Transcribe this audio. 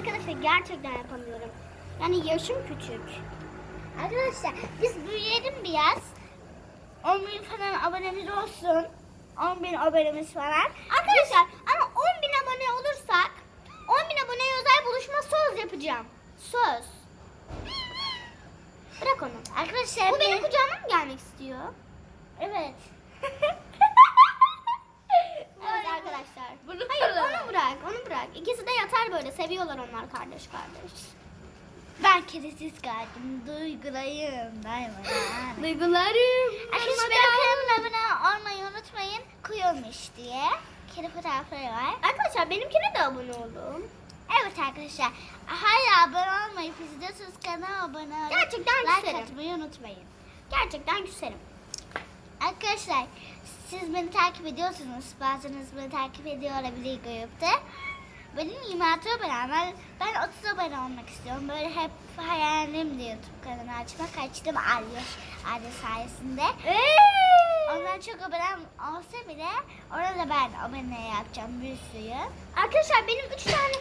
arkadaşlar gerçekten yapamıyorum. Yani yaşım küçük. Arkadaşlar biz büyüyelim biraz. 10 bin falan abonemiz olsun. 10 bin abonemiz falan. Arkadaşlar ama 10 bin abone olursak 10 bin aboneye özel buluşma söz yapacağım. Söz. Bırak onu. Arkadaşlar bu benim kucağıma mı gelmek istiyor? Evet. evet arkadaşlar. Bunu Hayır bırak. onu bırak. İkisi de yatar böyle. Seviyorlar onlar kardeş kardeş. Ben kedisiz kaldım. Duygulayım. Daima. Duygularım. Arkadaşlar kanalıma abone olmayı unutmayın. Kuyulmuş diye. Kedi fotoğrafları var. Arkadaşlar benimkine de abone olun. Evet arkadaşlar. Hala abone olmayı, izliyorsanız kanala abone olun. Gerçekten like küserim. atmayı unutmayın. Gerçekten küserim. Arkadaşlar siz beni takip ediyorsunuz. Bazınız beni takip ediyor olabilir grupta. Benim 26 abone ben 30 abone olmak istiyorum. Böyle hep hayalimdi YouTube kanalı açmak. Açtım Arya, Arya sayesinde. Ondan çok abonem olsa bile ona da ben abone yapacağım bir sürü. Arkadaşlar benim 3 tane